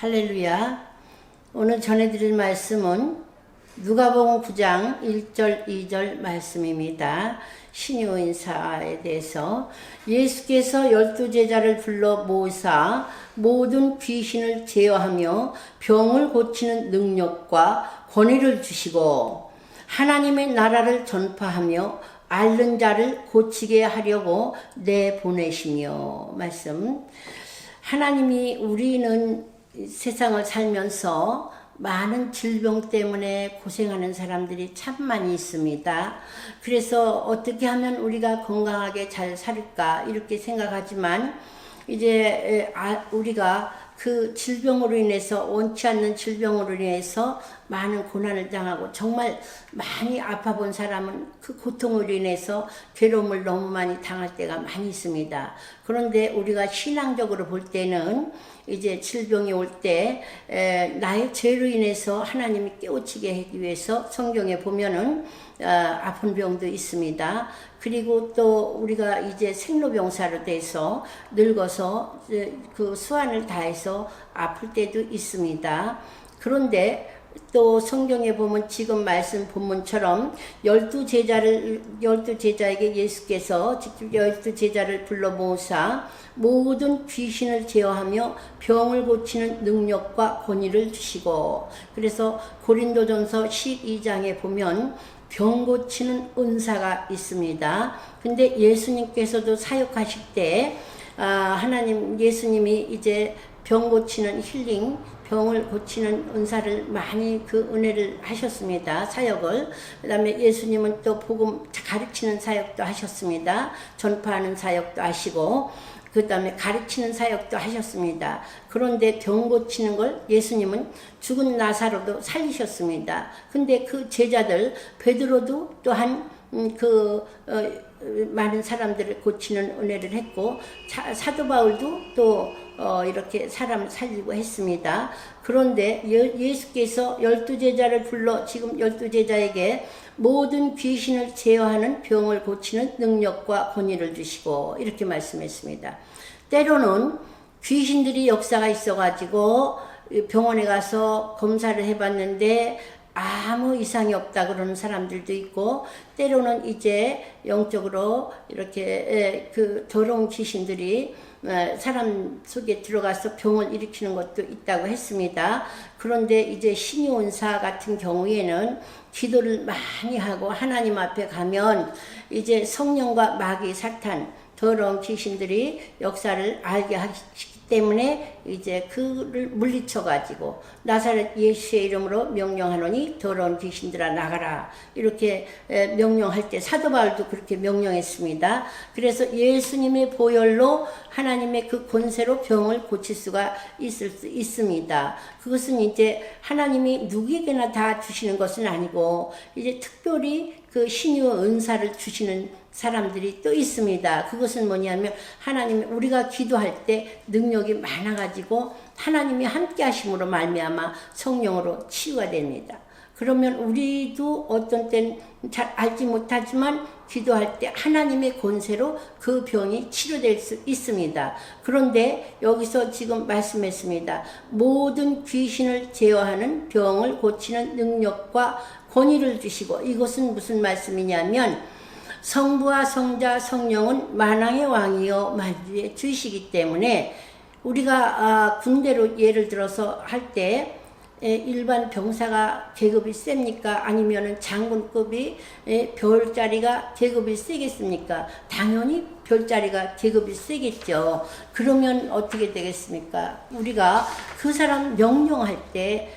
할렐루야. 오늘 전해드릴 말씀은 누가복음 9장 1절 2절 말씀입니다. 신유 인사에 대해서 예수께서 열두 제자를 불러 모사 모든 귀신을 제어하며 병을 고치는 능력과 권위를 주시고 하나님의 나라를 전파하며 앓는 자를 고치게 하려고 내보내시며 말씀 하나님이 우리는 세상을 살면서 많은 질병 때문에 고생하는 사람들이 참 많이 있습니다. 그래서 어떻게 하면 우리가 건강하게 잘 살까 이렇게 생각하지만 이제 아, 우리가 그 질병으로 인해서 원치 않는 질병으로 인해서 많은 고난을 당하고 정말 많이 아파 본 사람은 그 고통으로 인해서 괴로움을 너무 많이 당할 때가 많이 있습니다. 그런데 우리가 신앙적으로 볼 때는 이제 질병이 올 때 나의 죄로 인해서 하나님이 깨우치게 하기 위해서 성경에 보면은 어, 아픈 병도 있습니다. 그리고 또 우리가 이제 생로병사로 돼서 늙어서 그 수완을 다해서 아플 때도 있습니다. 그런데 또 성경에 보면 지금 말씀 본문처럼 열두 제자를 열두 제자에게 예수께서 직접 열두 제자를 불러 모사 모든 귀신을 제어하며 병을 고치는 능력과 권위를 주시고 그래서 고린도전서 12장에 보면 병 고치는 은사가 있습니다. 근데 예수님께서도 사역하실 때 아, 하나님 예수님이 이제 병 고치는 힐링 병을 고치는 은사를 많이 그 은혜를 하셨습니다. 사역을. 그 다음에 예수님은 또 복음 가르치는 사역도 하셨습니다. 전파하는 사역도 하시고, 그 다음에 가르치는 사역도 하셨습니다. 그런데 병 고치는 걸 예수님은 죽은 나사로도 살리셨습니다. 근데 그 제자들, 베드로도 또한 음, 그, 어, 많은 사람들을 고치는 은혜를 했고, 사, 도 바울도 또 어, 이렇게 사람을 살리고 했습니다. 그런데 예, 수께서 열두 제자를 불러 지금 열두 제자에게 모든 귀신을 제어하는 병을 고치는 능력과 권위를 주시고 이렇게 말씀했습니다. 때로는 귀신들이 역사가 있어가지고 병원에 가서 검사를 해봤는데 아무 이상이 없다 그러는 사람들도 있고 때로는 이제 영적으로 이렇게 예, 그 더러운 귀신들이 어, 사람 속에 들어가서 병을 일으키는 것도 있다고 했습니다. 그런데 이제 신이 온사 같은 경우에는 기도를 많이 하고 하나님 앞에 가면 이제 성령과 마귀 사탄 더러운 귀신들이 역사를 알게 하시기 때문에 이제 그를 물리쳐 가지고 나사렛 예수의 이름으로 명령하노니 더러운 귀신들아 나가라 이렇게 명령할 때 사도 바울도 그렇게 명령했습니다. 그래서 예수님의 보혈로 하나님의 그 권세로 병을 고칠 수가 있을 수 있습니다. 그것은 이제 하나님이 누구에게나 다 주시는 것은 아니고 이제 특별히 그 신유 은사를 주시는 사람들이 또 있습니다. 그것은 뭐냐면 하나님이 우리가 기도할 때 능력이 많아가지고 하나님이 함께 하심으로 말미암아 성령으로 치유가 됩니다. 그러면 우리도 어떤 때는 잘 알지 못하지만 기도할 때 하나님의 권세로 그 병이 치료될 수 있습니다. 그런데 여기서 지금 말씀했습니다. 모든 귀신을 제어하는 병을 고치는 능력과 권위를 주시고 이것은 무슨 말씀이냐면 성부와 성자 성령은 만왕의 왕이요 만주의 주시기 때문에 우리가 아, 군대로 예를 들어서 할 때 일반 병사가 계급이 셉니까? 아니면은 장군급이 별자리가 계급이 세겠습니까? 당연히 별자리가 계급이 세겠죠. 그러면 어떻게 되겠습니까? 우리가 그 사람 명령할 때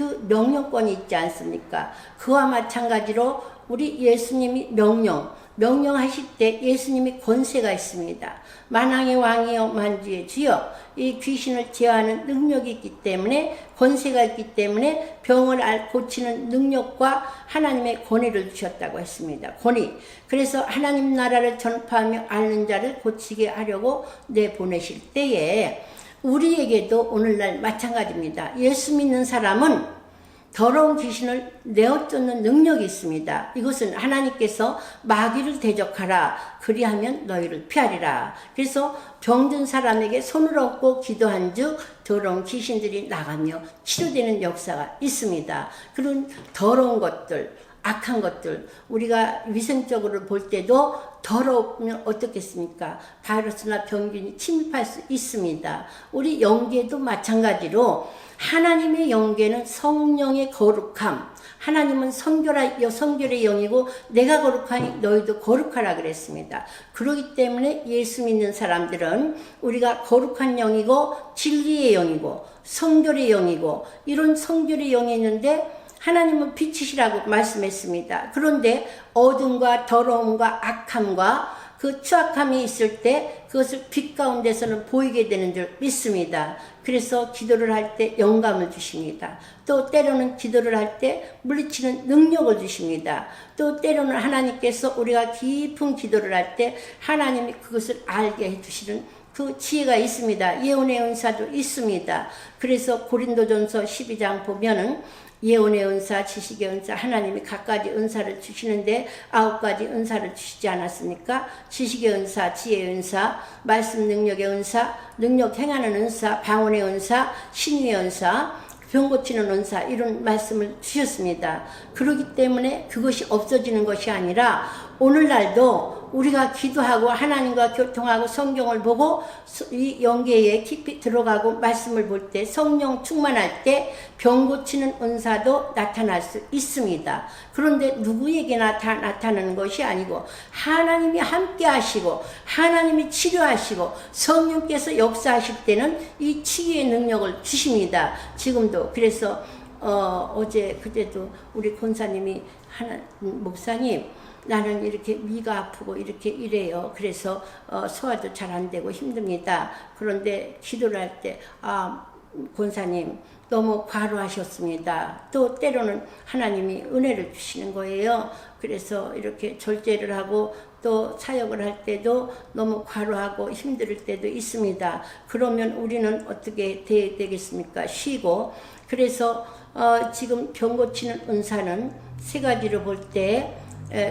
그 명령권이 있지 않습니까? 그와 마찬가지로 우리 예수님이 명령, 명령하실 때 예수님이 권세가 있습니다. 만왕의 왕이여 만주의 주여 이 귀신을 제어하는 능력이 있기 때문에 권세가 있기 때문에 병을 알 고치는 능력과 하나님의 권위를 주셨다고 했습니다. 권위. 그래서 하나님 나라를 전파하며 앓는 자를 고치게 하려고 내보내실 때에 우리에게도 오늘날 마찬가지입니다. 예수 믿는 사람은 더러운 귀신을 내어 쫓는 능력이 있습니다. 이것은 하나님께서 마귀를 대적하라. 그리하면 너희를 피하리라. 그래서 병든 사람에게 손을 얹고 기도한 즉 더러운 귀신들이 나가며 치료되는 역사가 있습니다. 그런 더러운 것들, 악한 것들, 우리가 위생적으로 볼 때도 더러우면 어떻겠습니까? 바이러스나 병균이 침입할 수 있습니다. 우리 영계도 마찬가지로 하나님의 영계는 성령의 거룩함, 하나님은 성결하, 성결의 영이고 내가 거룩하니 너희도 거룩하라 그랬습니다. 그렇기 때문에 예수 믿는 사람들은 우리가 거룩한 영이고 진리의 영이고 성결의 영이고 이런 성결의 영이 있는데 하나님은 빛이시라고 말씀했습니다. 그런데 어둠과 더러움과 악함과 그 추악함이 있을 때 그것을 빛 가운데서는 보이게 되는 줄 믿습니다. 그래서 기도를 할 때 영감을 주십니다. 또 때로는 기도를 할 때 물리치는 능력을 주십니다. 또 때로는 하나님께서 우리가 깊은 기도를 할 때 하나님이 그것을 알게 해주시는 그 지혜가 있습니다. 예언의 은사도 있습니다. 그래서 고린도전서 12장 보면은 예언의 은사, 지식의 은사, 하나님이 각가지 은사를 주시는데 아홉 가지 은사를 주시지 않았습니까? 지식의 은사, 지혜의 은사, 말씀 능력의 은사, 능력 행하는 은사, 방언의 은사, 신유의 은사, 병 고치는 은사 이런 말씀을 주셨습니다. 그렇기 때문에 그것이 없어지는 것이 아니라 오늘날도 우리가 기도하고 하나님과 교통하고 성경을 보고 이 영계에 깊이 들어가고 말씀을 볼 때 성령 충만할 때 병 고치는 은사도 나타날 수 있습니다. 그런데 누구에게나 다 나타나는 것이 아니고 하나님이 함께 하시고 하나님이 치료하시고 성령께서 역사하실 때는 이 치유의 능력을 주십니다. 지금도 그래서 어, 어제 그때도 우리 권사님이 하나 목사님 나는 이렇게 위가 아프고 이렇게 이래요. 그래서 어, 소화도 잘 안 되고 힘듭니다. 그런데 기도를 할 때 아, 권사님 너무 과로하셨습니다. 또 때로는 하나님이 은혜를 주시는 거예요. 그래서 이렇게 절제를 하고 또 사역을 할 때도 너무 과로하고 힘들 때도 있습니다. 그러면 우리는 어떻게 돼야 되겠습니까? 쉬고 그래서 어, 지금 병 고치는 은사는 세 가지로 볼 때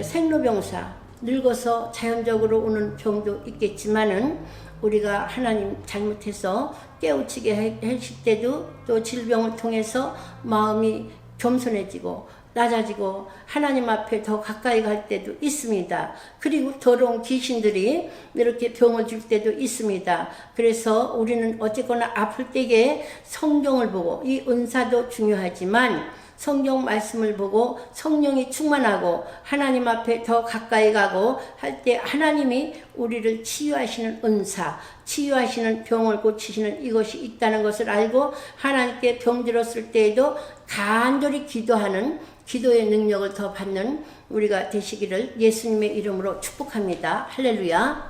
생로병사 늙어서 자연적으로 오는 병도 있겠지만은 우리가 하나님 잘못해서 깨우치게 하실 때도 또 질병을 통해서 마음이 겸손해지고 낮아지고 하나님 앞에 더 가까이 갈 때도 있습니다. 그리고 더러운 귀신들이 이렇게 병을 줄 때도 있습니다. 그래서 우리는 어쨌거나 아플 때에 성경을 보고 이 은사도 중요하지만 성경 말씀을 보고 성령이 충만하고 하나님 앞에 더 가까이 가고 할 때 하나님이 우리를 치유하시는 은사, 치유하시는 병을 고치시는 이것이 있다는 것을 알고 하나님께 병들었을 때에도 간절히 기도하는 기도의 능력을 더 받는 우리가 되시기를 예수님의 이름으로 축복합니다. 할렐루야.